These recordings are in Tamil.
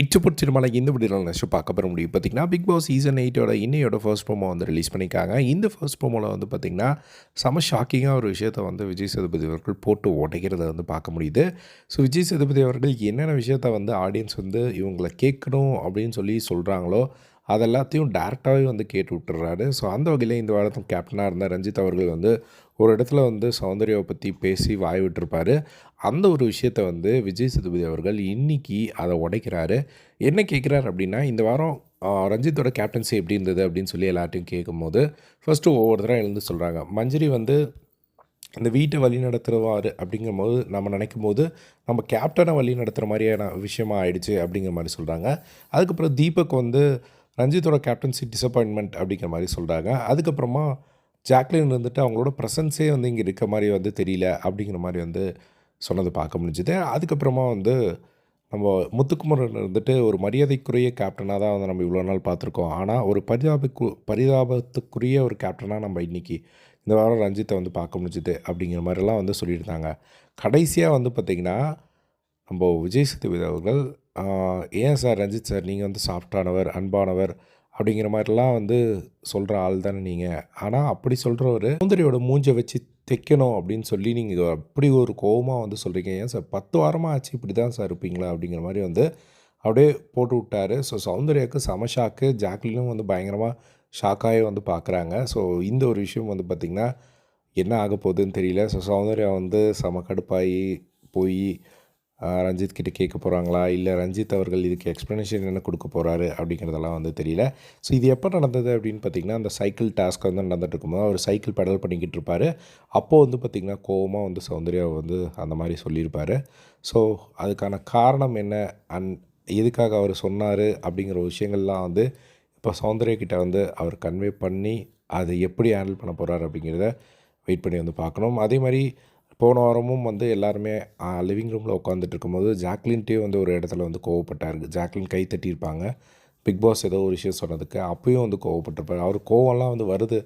இச்சப்பட் சினிமாவில் இந்த வீடியோவில் நெக்ஸ்ட் பார்க்க போகிற முடியும் பார்த்திங்கன்னா பிக் பாஸ் சீசன் எயிட்டோட இன்னையோட ஃபர்ஸ்ட் ப்ரோமோ வந்து ரிலீஸ் பண்ணியிருக்காங்க. இந்த ஃபர்ஸ்ட் ப்ரோமோவில் வந்து பார்த்திங்கன்னா செம ஷாக்கிங்காக ஒரு விஷயத்தை வந்து விஜய் சேதுபதி அவர்கள் போட்டு உடைக்கிறத வந்து பார்க்க முடியுது. ஸோ விஜய் சேதுபதி அவர்கள் என்னென்ன விஷயத்த வந்து ஆடியன்ஸ் வந்து இவங்களை கேட்கணும் அப்படின்னு சொல்லி சொல்கிறாங்களோ அது எல்லாத்தையும் டேரெக்டாகவே வந்து கேட்டு விட்டுறாரு ஸோ அந்த வகையில் இந்த வாரத்தும் கேப்டனாக இருந்த ரஞ்சித் அவர்கள் வந்து ஒரு இடத்துல வந்து சௌந்தர்யாவை பற்றி பேசி வாய் விட்டுருப்பாரு. அந்த ஒரு விஷயத்தை வந்து விஜய் சேதுபதி அவர்கள் இன்னைக்கு அதை உடைக்கிறாரு. என்ன கேட்குறாரு அப்படின்னா இந்த வாரம் ரஞ்சித்தோட கேப்டன்சி எப்படி இருந்தது அப்படின்னு சொல்லி எல்லார்ட்டையும் கேட்கும்போது ஃபஸ்ட்டு ஒவ்வொருத்தராக எழுந்து சொல்கிறாங்க மஞ்சரி வந்து இந்த வீட்டை வழி நடத்துவார் அப்படிங்கும்போது நம்ம நினைக்கும் போது நம்ம கேப்டனை வழி நடத்துகிற மாதிரியான விஷயமா ஆயிடுச்சு அப்படிங்கிற மாதிரி சொல்கிறாங்க அதுக்கப்புறம் தீபக் வந்து ரஞ்சித்தோட கேப்டன்சி டிசப்பாயின்மெண்ட் அப்படிங்கிற மாதிரி சொல்கிறாங்க அதுக்கப்புறமா ஜாக்லின் வந்துட்டு அவங்களோட ப்ரெசன்ஸே வந்து இங்கே இருக்க மாதிரி வந்து தெரியல அப்படிங்கிற மாதிரி வந்து சொன்னதை பார்க்க முடிஞ்சுது. அதுக்கப்புறமா வந்து நம்ம முத்துக்குமரன் இருந்துட்டு ஒரு மரியாதைக்குரிய கேப்டனாக தான் வந்து நம்ம இவ்வளோ நாள் பார்த்துருக்கோம். ஆனால் ஒரு பரிதாபக்கு பரிதாபத்துக்குரிய ஒரு கேப்டனாக நம்ம இன்றைக்கி இந்த வாரம் ரஞ்சித்தை வந்து பார்க்க முடிஞ்சுது அப்படிங்கிற மாதிரிலாம் வந்து சொல்லியிருந்தாங்க. கடைசியாக வந்து பார்த்திங்கன்னா நம்ம விஜய் சேதுபதி அவர்கள் ஏன் சார் ரஞ்சித் சார்? நீங்கள் வந்து சாஃப்டானவர் அன்பானவர் அப்படிங்கிற மாதிரிலாம் வந்து சொல்கிற ஆள் தானே நீங்கள் ஆனால் அப்படி சொல்கிறவர் சௌந்தரியோட மூஞ்சை வச்சு தைக்கணும் அப்படின்னு சொல்லி நீங்கள் அப்படி ஒரு கோவமாக வந்து சொல்கிறீங்க ஏன் சார்? பத்து வாரமாக ஆச்சு இப்படி தான் சார் இருப்பீங்களா? அப்படிங்கிற மாதிரி வந்து அப்படியே போட்டு விட்டாரு. ஸோ சௌந்தர்யாவுக்கு செம ஷாக்கு. ஜாக்லினும் வந்து பயங்கரமாக ஷாக்காகவே வந்து பார்க்குறாங்க ஸோ இந்த ஒரு விஷயம் வந்து பார்த்திங்கன்னா என்ன ஆக போகுதுன்னு தெரியல. ஸோ சௌந்தர்யா வந்து செம கடுப்பாகி போய் ரஞ்சித் கிட்ட கேட்க போகிறாங்களா இல்லை ரஞ்சித் அவர்கள் இதுக்கு எக்ஸ்ப்ளனேஷன் என்ன கொடுக்க போகிறாரு அப்படிங்கிறதெல்லாம் வந்து தெரியல. ஸோ இது எப்போ நடந்தது அப்படின்னு பார்த்தீங்கன்னா அந்த சைக்கிள் டாஸ்க் வந்து நடந்துட்டு இருக்கும்போது அவர் சைக்கிள் பெடல் பண்ணிக்கிட்டு இருப்பார். அப்போது வந்து பார்த்திங்கன்னா கோவமாக வந்து சௌந்தர்யா வந்து அந்த மாதிரி சொல்லியிருப்பார். ஸோ அதுக்கான காரணம் என்ன? அண்ட் எதுக்காக அவர் சொன்னார்? அப்படிங்கிற விஷயங்கள்லாம் வந்து இப்போ சௌந்தர்யா கிட்டே வந்து அவர் கன்வே பண்ணி அதை எப்படி ஹேண்டில் பண்ண போகிறார் அப்படிங்கிறத வெயிட் பண்ணி வந்து பார்க்கணும். அதே மாதிரி போன வாரமும் வந்து எல்லாருமே லிவிங் ரூமில் உட்காந்துட்டு இருக்கும்போது ஜாக்லின்ட்டே வந்து ஒரு இடத்துல வந்து கோவப்பட்டார் ஜாக்லின் கை தட்டியிருப்பாங்க. பிக் பாஸ் ஏதோ ஒரு விஷயம் சொன்னதுக்கு அப்பயும் வந்து கோவப்பட்டிருப்பார். அவர் கோவம்லாம் வந்து வருது.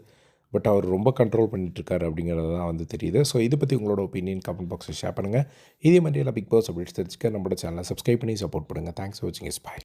பட் அவர் ரொம்ப கண்ட்ரோல் பண்ணிட்டுருக்காரு அப்படிங்கிறது தான் வந்து தெரியுது. ஸோ இதை பற்றி உங்களோட ஒப்பீனியன் கமெண்ட் பாக்ஸில் ஷேர் பண்ணுங்கள் இதே மாதிரி எல்லாம் பிக் பாஸ் அப்டேட்ஸ் தெரிஞ்சுக்க நம்மளோட சேனலை சப்ஸ்கிரைப் பண்ணி சப்போர்ட் பண்ணுங்கள் தேங்க்ஸ் ஃபார் வாட்சிங் இஸ் பாய்